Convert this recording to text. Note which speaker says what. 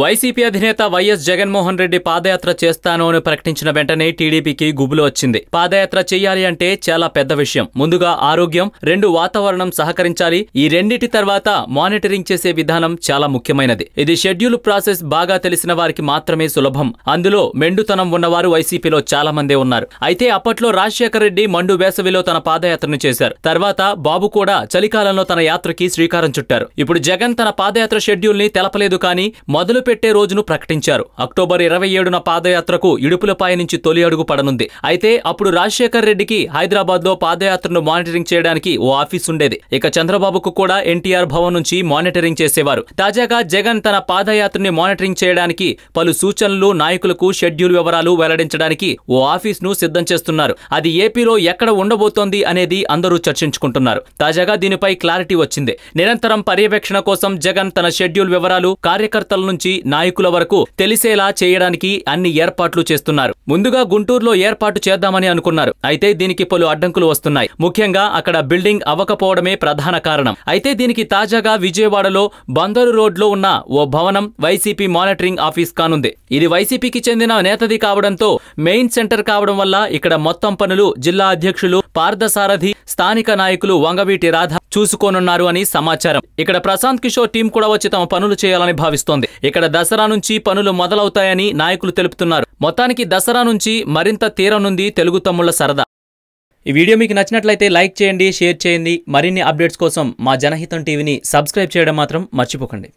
Speaker 1: YCP అధినేత YS Jaganmohan Reddy పాదయాత్ర చేస్తాను అని ప్రకటించిన వెంటనే టీడీపీకి గుబులు వచ్చింది. పాదయాత్ర చేయాలి అంటే చాలా పెద్ద విషయం. ముందుగా ఆరోగ్యం రెండు వాతావరణం సహకరించాలి. ఈ రెండిటి తర్వాత మానిటరింగ్ చేసే విధానం చాలా ముఖ్యమైనది. ఇది షెడ్యూల్ ప్రాసెస్ బాగా తెలిసిన వారికి మాత్రమే సులభం. అందులో మెండుతనం ఉన్నవారు వైసీపీలో చాలా మందే ఉన్నారు. అయితే అప్పట్లో రాజశేఖర రెడ్డి మండు వేసవిలో తన పాదయాత్రను చేశారు. తర్వాత బాబు కూడా చలికాలంలో తన యాత్రకి శ్రీకారం చుట్టారు. ఇప్పుడు జగన్ తన పాదయాత్ర షెడ్యూల్ని తెలపలేదు కానీ మొదలు పెట్టే రోజును ప్రకటించారు. అక్టోబర్ ఇరవై ఏడున పాదయాత్రకు ఇడుపులపై నుంచి తొలి అడుగు పడనుంది. అయితే అప్పుడు రాజశేఖర్ రెడ్డికి హైదరాబాద్లో పాదయాత్రను మానిటరింగ్ చేయడానికి ఓ ఆఫీస్ ఉండేది. ఇక చంద్రబాబుకు కూడా ఎన్టీఆర్ భవన్ నుంచి మానిటరింగ్ చేసేవారు. తాజాగా జగన్ తన పాదయాత్రని మానిటరింగ్ చేయడానికి పలు సూచనలు నాయకులకు షెడ్యూల్ వివరాలు వెల్లడించడానికి ఓ ఆఫీస్ను సిద్ధం చేస్తున్నారు. అది ఏపీలో ఎక్కడ ఉండబోతోంది అనేది అందరూ చర్చించుకుంటున్నారు. తాజాగా దీనిపై క్లారిటీ వచ్చింది. నిరంతరం పర్యవేక్షణ కోసం జగన్ తన షెడ్యూల్ వివరాలు కార్యకర్తల నుంచి నుంచి నాయకుల వరకు తెలిసేలా చేయడానికి అన్ని ఏర్పాట్లు చేస్తున్నారు. ముందుగా గుంటూరులో ఏర్పాటు చేద్దామని అనుకున్నారు. అయితే దీనికి పలు అడ్డంకులు వస్తున్నాయి. ముఖ్యంగా అక్కడ బిల్డింగ్ అవ్వకపోవడమే ప్రధాన కారణం. అయితే దీనికి తాజాగా విజయవాడలో బందరు రోడ్లో ఉన్న ఓ భవనం వైసీపీ మానిటరింగ్ ఆఫీస్ కానుంది. ఇది వైసీపీకి చెందిన నేతది కావడంతో మెయిన్ సెంటర్ కావడం వల్ల ఇక్కడ మొత్తం పనులు జిల్లా అధ్యక్షులు పార్థసారథి స్థానిక నాయకులు వంగవీటి రాధ చూసుకోనున్నారు అని సమాచారం. ఇక్కడ ప్రశాంత్ కిషోర్ టీం కూడా వచ్చి తమ పనులు చేయాలని భావిస్తోంది. ఇక్కడ దసరా నుంచి పనులు మొదలవుతాయని నాయకులు తెలుపుతున్నారు. మొత్తానికి దసరా నుంచి మరింత తీరనుంది తెలుగు తమ్ముళ్ళ సరదా. ఈ వీడియో మీకు నచ్చినట్లయితే లైక్ చేయండి షేర్ చేయండి. మరిన్ని అప్డేట్స్ కోసం మా జనహితం టీవీని సబ్స్క్రైబ్ చేయడం మాత్రం మర్చిపోకండి.